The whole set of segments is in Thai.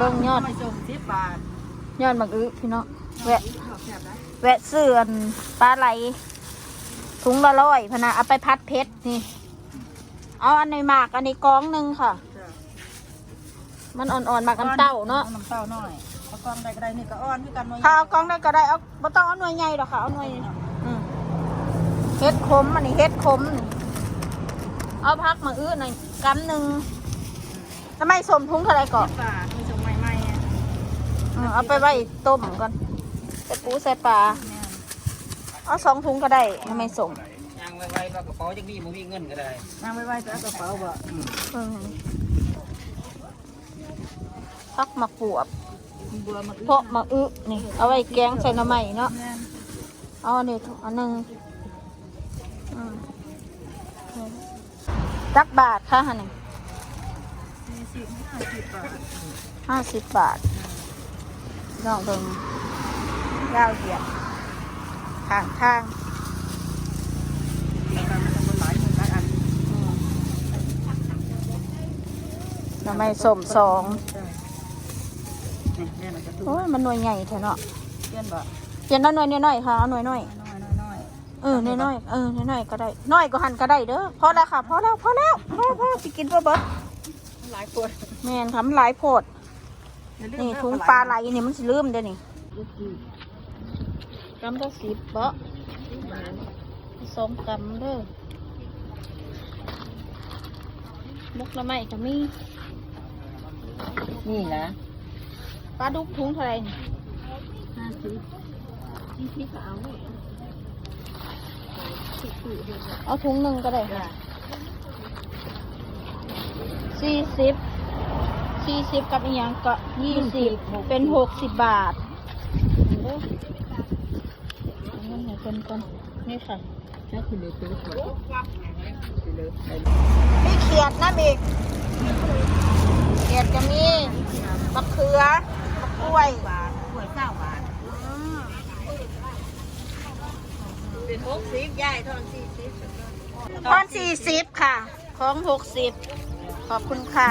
เบิ่งยอดไม่ส่งสิบบาทยอดมักอึพี่น้องแวะแซ่บนะแวะซื้ออันปลาไหลถุงละร้อยพะนะเอาไปพัดเพชรนี่ เอาอันในหมากอันนี้กองหนึ่งค่ะจ้ะมันอ่อนๆหมากน้ำเต้าเนาะอน้ำเต้าหน่อยเอากล้องใดก็ได้นี่ก็อ้อนคือกันหน่อยถ้าเอากองได้ก็ได้เอาบ่ต้องเอาหน่วยใหญ่หรอกค่ะเอาหน่วยอืมเฮ็ดขมอันนี้เฮ็ดขมนี่เอาพักมาอื้อหน่อยกำหนึ่งทำไมสมทุงเท่าไรก่อน เอาไปไว้ต้มก่อนใส่ปูใส่ปลาแม่นเอาสองถุงก็ได้ทำไมส่งยางไว้ๆก็กระเป๋าจังมีบ่มีเงินก็ได้นั่งไว้ๆจะเอากระเป๋าบ่เออพักมาปวบเบื่อมาเพาะมาอึนี่ เอาไว้แกงใส่หน้ำใหม่เนาะแม่นเอาอันนี้ถุงอันหนึ่งอืมจักบาทค่ะฮะนี่สี่สิบห้าสิบบาทห้าสิบบาท น้องเพิ่งยาวเหยียดทางทางแล้วก็มันต้องหลายหมื่นหลายอันอืมหน้ำใหม่สมสองจ้ะนี่แม่มันจะตุ้โอ้ยมันหน่วยใหญ่แท้เนาะเปลี่ยนบ่เปลี่ยนเอาหน่วยน้อยๆค่ะเอาหน่วยน้อยน้อยๆน้อยเออน้อยๆเออน้อยๆก็ได้น้อยก็หันก็ได้เด้อพอแล้วค่ะพอแล้วพอแล้วพอพอสิกินเพื่อเบิดๆหลายคนแม่นค่ะมันหลายโพด นี่ถุงปลาไหลนี่มันสิลืมเด้อนี่กำละสิบเบาะสองกำเด้อมุกละไม้ก็มีนี่นะปลาดุกถุงเท่าไหร่นี่ห้าสิบที่พี่ก็เอาเอาถุงหนึ่งก็ได้จ้ะสี่สิบ สี่สิบกับอีกอย่างก็ยี่สิบเป็นหกสิบบาทเด้อเอาเงินให้คนก่อนนี่ค่ะแค่คุณเดือดตื้อก่อนเลยมีเขียดนะมีเขียดจะมีมะเขือมะกล้วยบาทกล้วยเก้าบาทอืมเป็นหกสิบยายทอนสี่สิบตอนสี่สิบค่ะ ของหกสิบขอบคุณค่ะ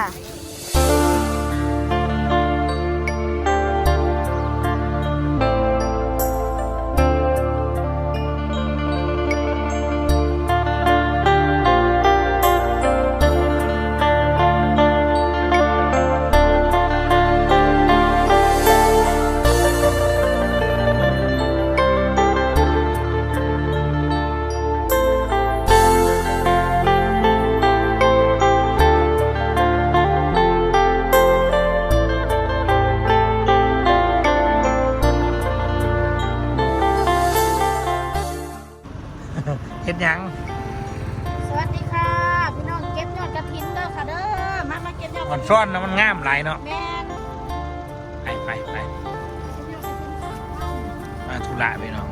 มาเก็บยอดกมัระนถินซ่อนนะมันงามหลายเนาะแม่นไปไปไปมาธุระไปเนาะ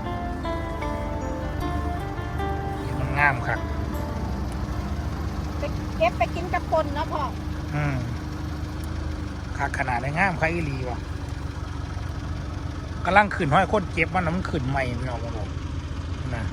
มันงามครับไปเก็บไปกินกับปนเนาะพ่ออืมคักขนาดได้งามใครอีหลีวะกำลังขึ้นห้อยคนเก็บมันน่ะมันขึ้นใหม่เนาะผมนะ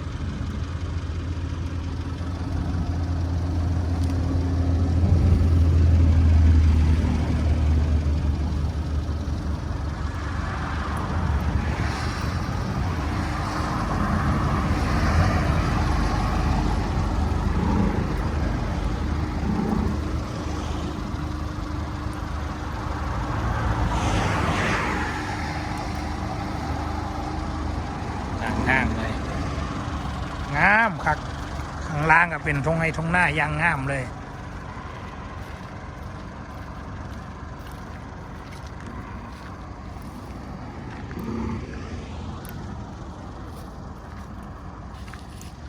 ต่างทางเลย งามคักข้างล่างก็ เป็นทงให้ทงหน้ายางงามเลย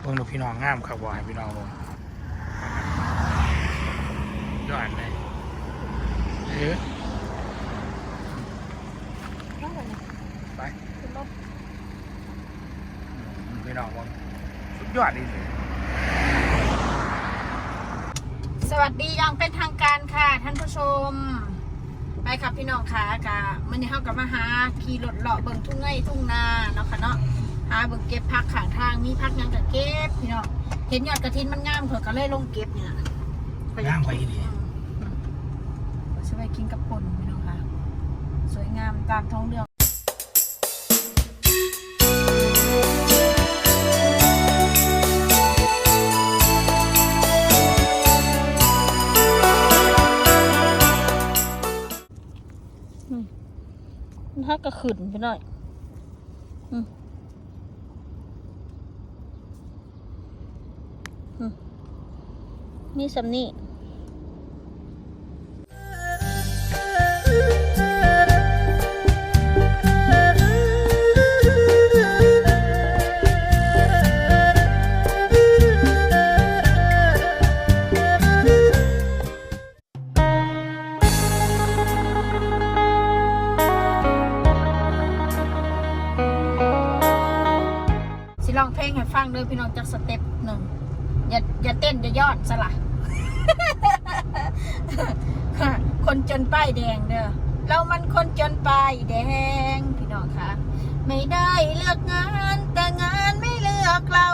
เบิ่งดูพี่น้องงามครับบ่ให้พี่น้องลงยอดเลยเออไปอืมพี่น้องบ่สุดยอดดีเลย สวัสดีอยังเป็นทางการค่ะ ท่านผู้ชม ไปครับพี่น้องค่ะกะมันนี้เข้ากับมาหาขี่รถเลาะเบิ่งทุ่งไร่ทุ่งนาเนาะค่ะเนาะหาเบิ่งเก็บผักข้างทางมีผักหยังกับเก็บพี่น้องเห็นยอดกระถินมันงามเถอะก็เลยลงเก็บเนี่ยงามไปดีอืมจะไปกินกับปนพี่น้องค่ะกลางท้องเรื่องากระขืนไปหน่อยนี่สำนี่ พี่น้องจากสเต็ปหนึ่งอย่าอย่าเต้นอย่ายอดสละคนจนป้ายแดงเด้อเรามันคนจนป้ายแดงพี่น้องคะไม่ได้เลือกงานแต่งานไม่เลือกเรา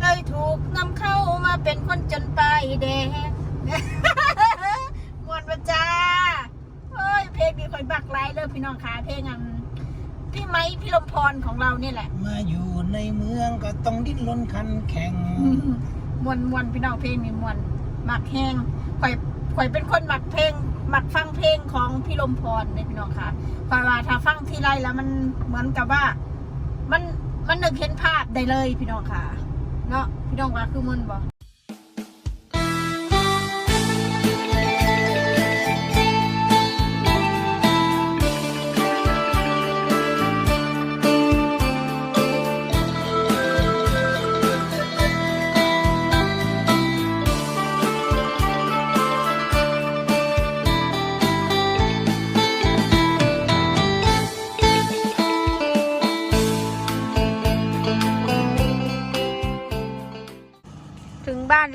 เลยถูกนำเข้ามาเป็นคนจนป้ายแดงมวนประจาเฮ้ยเพลงนี้คอยบักไลเด้อพี่น้องคะเพลงอัน พี่ไม้พี่ลมพรของเราเนี่ยแหละ มาอยู่ในเมืองก็ต้องดิ้นรนขันแข่งมวนมวนพี่น้องเพลงนี่มวนหมักแห้งข่อยข่อยเป็นคนหมักเพลงหมักฟังเพลงของพี่ลมพรเนี่ยพี่น้องค่ะข่อยว่าถ้าฟังทีไรแล้วมันเหมือนกับว่า มันมันนึกเห็นภาพได้เลยพี่น้องค่ะ เนาะพี่น้องว่าคือมันบ่ถึง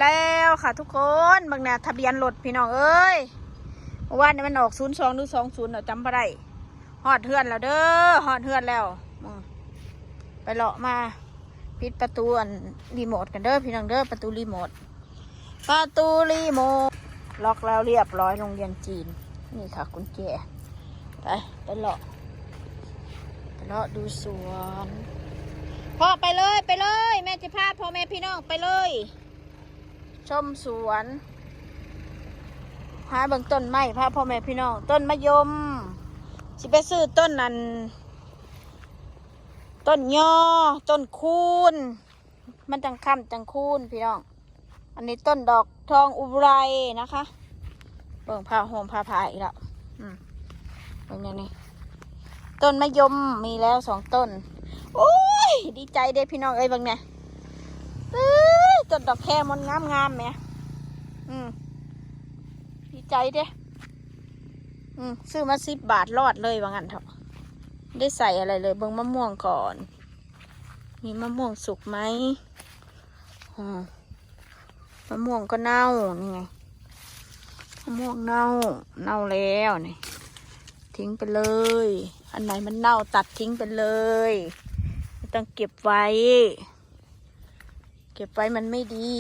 แล้วค่ะทุกคนบางนาทะเบียนรถพี่น้องเอ้ยเมื่อวานนี้มันออกศูนย์สองหรือสองศูนย์เราจำไม่ได้หอดเทือนแล้วเด้อหอดเทือนแล้วไปเลาะมาปิดประตูอันรีโมทกันเด้อพี่น้องเด้อประตูรีโมทประตูรีโมทล็อกแล้วเรียบร้อยโรงเรียนจีน นี่ค่ะกุญแจไปไปเลาะไปเลาะดูสวนพ่อไปเลยไปเลย แม่จะพาพ่อแม่พี่น้องไปเลย ชมสวนหาเบิ่งต้นไม้พาพ่อแม่พี่น้อง ต้นมะยมสิไปซื้อต้นนั้น ต้นยอต้นคูนมันจังค่ำจังคูนพี่น้อง อันนี้ต้นดอกทองอุไรนะคะ เบิ่งผ้าห่มผ้าผายอีกแล้วอืมเบิ่งนี่นี่ต้นมะยมมีแล้วสองต้น โอ้ย ดีใจเด้พี่น้องเอ้ยเบิ่งเนี่ย อ้ยต้นดอกแคมันงามงามๆแหม่อืมดีใจเด้ อืมซื้อมาสิบบาทรอดเลยว่างั้นเถอะได้ใส่อะไรเลยเบิ่งมะม่วงก่อน มีมะม่วงสุกไหมอืมมะม่วงก็เน่านี่ไงมะม่วงเน่า เน่าแล้วนี่ทิ้งไปเลย อันไหนมันเน่าตัดทิ้งไปเลย ไม่ต้องเก็บไว้ เก็บไว้มันไม่ดี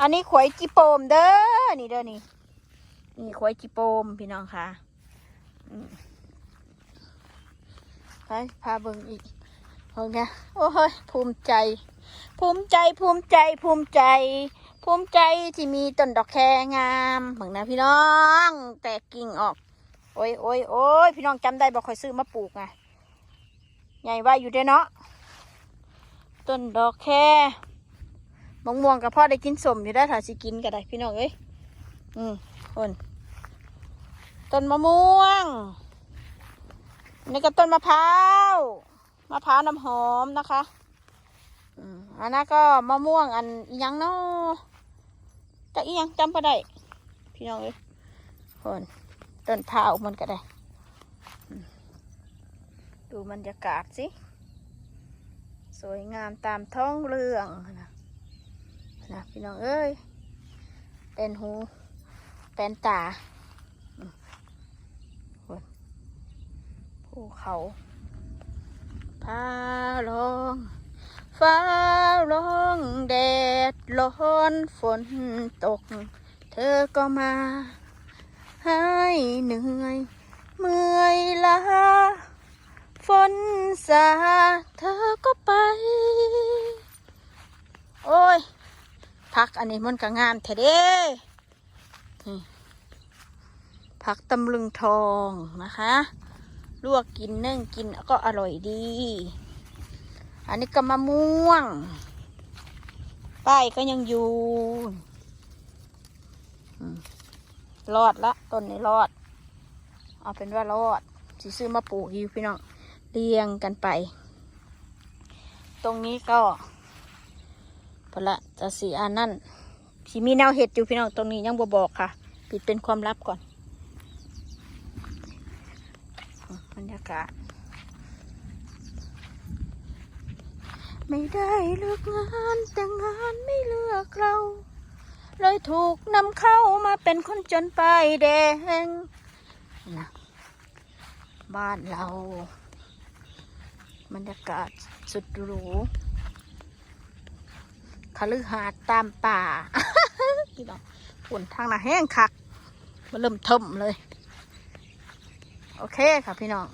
อันนี้ขวยจิโปมเด้อ นี่เด้อนี่ นี่ขวยจิโปมพี่น้องค่ะไปพาเบิ่งอีกเบิ่งเนี่ยโอ้ยภูมิใจ ภูมิใจภูมิใจภูมิใจ ภูมิใจที่มีต้นดอกแคงามเบิ่งนะพี่น้อง แตกกิ่งออก โอ้ยโอ้ยโอ้ยพี่น้องจำได้บอกคอยซื้อมาปลูกไงใหญ่ว่าอยู่เด้อเนาะ ต้นดอกแค่มะม่วงกับพ่อได้กินสมอยู่ได้ถ้าสิกินก็ได้พี่น้องเอ้ยอืมคนต้นมะม่วง นี่ก็ต้นมะพร้าวมะพร้าวน้ำหอมนะคะอันนั้นก็มะม่วงอันอียังเนาะจะอียังจำก็ได้พี่น้องเอ้ยคนต้นเท้ามันก็ได้ ดูบรรยากาศสิ สวยงามตามท้องเรื่องนะนะพี่น้องเอ้ยเป็นหูเป็นตาภูเขาฟ้าร้องฟ้าร้องแดดร้อนฝนตก เธอก็มาให้เหนื่อยเมื่อนล่ะ ฝนสาเธอก็ไป โอ้ย พักอันนี้มันก็งามแท้เด้นี่ผักตำลึงทองนะคะ ลวกกินนึ่งกินก็อร่อยดี อันนี้ก็มะม่วง ป้ายก็ยังอยู่รอดละต้นนี้รอด เอาเป็นว่ารอดสิซื้อมาปลูกอยู่พี่น้อง เรียงกันไป ตรงนี้ก็พอละจะสีอันนั่นสีมีแนวเห็ดอยู่พี่น้องตรงนี้ยังบ่บอกค่ะ ปิดเป็นความลับก่อนบรรยากาศไม่ได้เลือกงานแต่งานไม่เลือกเรา เลยถูกนำเข้ามาเป็นคนจนไปายแดงนะบ้านเรา บรรยากาศสุดหรูคฤหาสน์ตามป่าพี่น้องฝนทางน่ะแห้งคักมาเริ่มเทิมเลย โอเคค่ะพี่น้อง